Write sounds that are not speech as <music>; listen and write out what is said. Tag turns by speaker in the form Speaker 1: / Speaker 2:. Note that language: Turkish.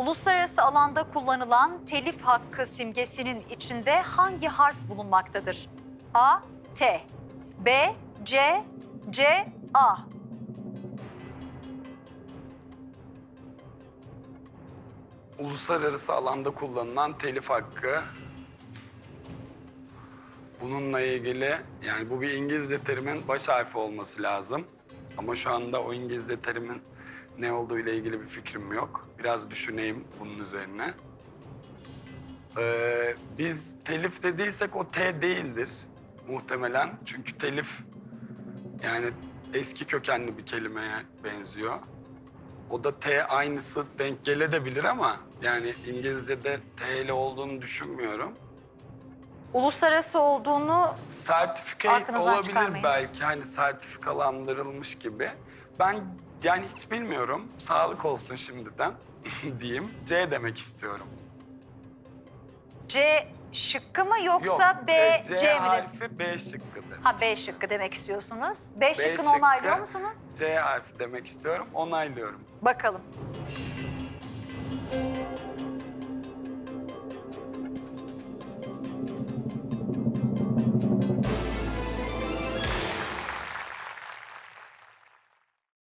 Speaker 1: Uluslararası alanda kullanılan telif hakkı simgesinin içinde hangi harf bulunmaktadır? A. T B. C C. A
Speaker 2: Uluslararası alanda kullanılan telif hakkı. Bununla ilgili yani bu bir İngilizce terimin baş harfi olması lazım. Ama şu anda o İngilizce terimin ne olduğu ile ilgili bir fikrim yok. Biraz düşüneyim bunun üzerine. Ee, biz telif dediysek o T değildir muhtemelen. Çünkü telif yani eski kökenli bir kelimeye benziyor. O da T aynısı denk gelebilir ama yani İngilizce'de T ile olduğunu düşünmüyorum.
Speaker 1: Uluslararası olduğunu Aklınızdan
Speaker 2: olabilir
Speaker 1: çıkarmayın.
Speaker 2: belki hani sertifikalandırılmış gibi. Ben yani hiç bilmiyorum. Sağlık olsun şimdiden <laughs> diyeyim. C demek istiyorum.
Speaker 1: C şıkkı mı yoksa
Speaker 2: Yok,
Speaker 1: B,
Speaker 2: e,
Speaker 1: C,
Speaker 2: C
Speaker 1: mi?
Speaker 2: harfi B şıkkıdır.
Speaker 1: Ha B şıkkı demek istiyorsunuz. B, şıkkını
Speaker 2: şıkkı.
Speaker 1: onaylıyor musunuz?
Speaker 2: C harfi demek istiyorum, onaylıyorum.
Speaker 1: Bakalım.